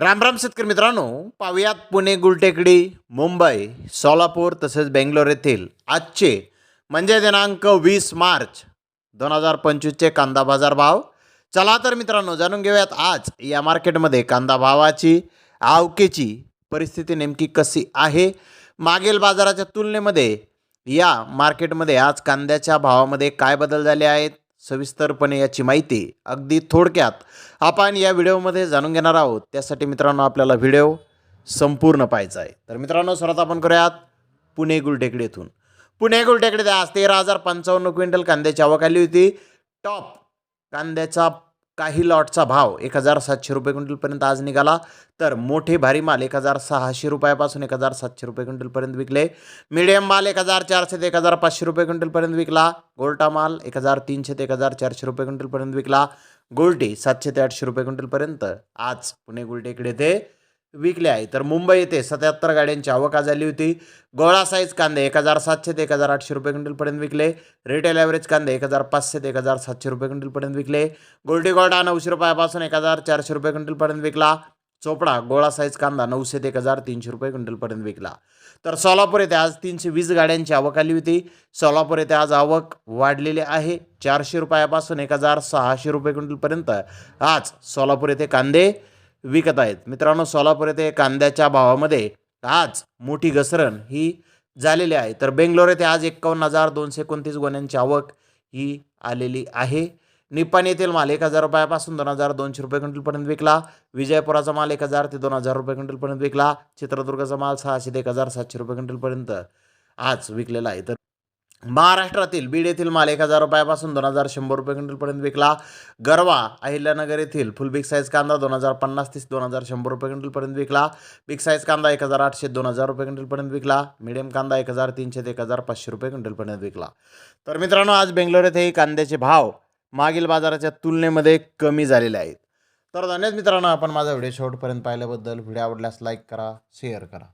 राम राम शेतकरी मित्रांनो पाहुयात पुणे गुलटेकडी मुंबई सोलापूर तसेच बेंगलोर येथील आजचे म्हणजे दिनांक वीस मार्च दोन हजार पंचवीसचे कांदा बाजार भाव. चला तर मित्रांनो जाणून घेऊयात आज या मार्केटमध्ये कांदा भावाची आवकेची परिस्थिती नेमकी कशी आहे? मागील बाजाराच्या तुलनेमध्ये या मार्केटमध्ये आज कांद्याच्या भावामध्ये काय बदल झाले आहेत? सविस्तरपणे याची माहिती अगदी थोडक्यात आपण या व्हिडिओमध्ये जाणून घेणार आहोत. त्यासाठी मित्रांनो आपल्याला व्हिडिओ संपूर्ण पाहायचा आहे. तर मित्रांनो सर्वात आपण करूयात पुणे गुलटेकडीतून पुणे गुलटेकडीत आज तेरा हजार पंचावन्न क्विंटल कांद्याची आवक आली होती. टॉप कांद्याचा काही लॉटचा भाव एक हजार सातशे रुपये क्विंटलपर्यंत आज निघाला. तर मोठे भारी माल एक हजार सहाशे रुपयापासून एक हजार सातशे रुपये क्विंटलपर्यंत विकले. मिडियम माल एक हजार चारशे ते एक हजार पाचशे रुपये क्विंटलपर्यंत विकला. गोल्टा माल एक हजार तीनशे ते एक हजार चारशे रुपये क्विंटलपर्यंत विकला. गोल्टी सातशे ते आठशे रुपये क्विंटलपर्यंत आज पुणे गुलटेकडे ते विकले आहे. तर मुंबई येथे सत्याहत्तर गाड्यांची आवक झाली होती. गोळा साईज कांदे एक हजार सातशे ते एक हजार आठशे रुपये क्विंटलपर्यंत विकले. रिटेल ॲव्हरेज कांदे एक हजार पाचशे ते एक हजार सातशे रुपये क्विंटलपर्यंत विकले. गोल्डी गोल्डा नऊशे रुपयापासून एक हजार चारशे रुपये क्विंटलपर्यंत विकला. चोपडा गोळा साईज कांदा नऊशे ते एक हजार तीनशे रुपये क्विंटलपर्यंत विकला. तर सोलापूर येथे आज तीनशे वीस गाड्यांची आवक आली होती. सोलापूर येथे आज आवक वाढलेली आहे. चारशे रुपयापासून एक हजार सहाशे रुपये क्विंटलपर्यंत आज सोलापूर येथे कांदे विकत आहेत. मित्रांनो सोलापूर येथे कांद्याच्या भावामध्ये आज मोठी घसरण ही झालेली आहे. तर बेंगलोर येथे आज एक्कावन्न हजार दोनशे एकोणतीस गुन्ह्यांची आवक ही आलेली आहे. निपाण येथील माल एक हजार रुपयापासून दोन हजार दोनशे रुपये क्विंटलपर्यंत विकला. विजयपुराचा माल एक हजार ते दोन हजार रुपये क्विंटलपर्यंत विकला. चित्रदुर्गाचा माल सहाशे ते एक हजार सातशे रुपये क्विंटलपर्यंत आज विकलेला आहे. तर महाराष्ट्रातील बीड येथील माल एक हजार रुपयापासून दोन हजार शंभर रुपये क्विंटलपर्यंत विकला. गरवा अहिल्यानगर येथील फुल बिग साईज कांदा दोन हजार पन्नास तीस दोन हजार शंभर रुपये क्विंटलपर्यंत विकला. बिग साईज कांदा एक हजार आठशे दोन हजार रुपये क्विंटलपर्यंत विकला. मिडियम कांदा एक हजार तीनशे ते एक हजार पाचशे रुपये क्विंटलपर्यंत विकला. तर मित्रांनो आज बेंगलोर येथेही कांद्याचे भाव मागील बाजाराच्या तुलनेमध्ये कमी झालेले आहेत. तर धन्यवाद मित्रांनो आपण माझा व्हिडिओ शेवटपर्यंत पाहिल्याबद्दल. व्हिडिओ आवडल्यास लाईक करा शेअर करा.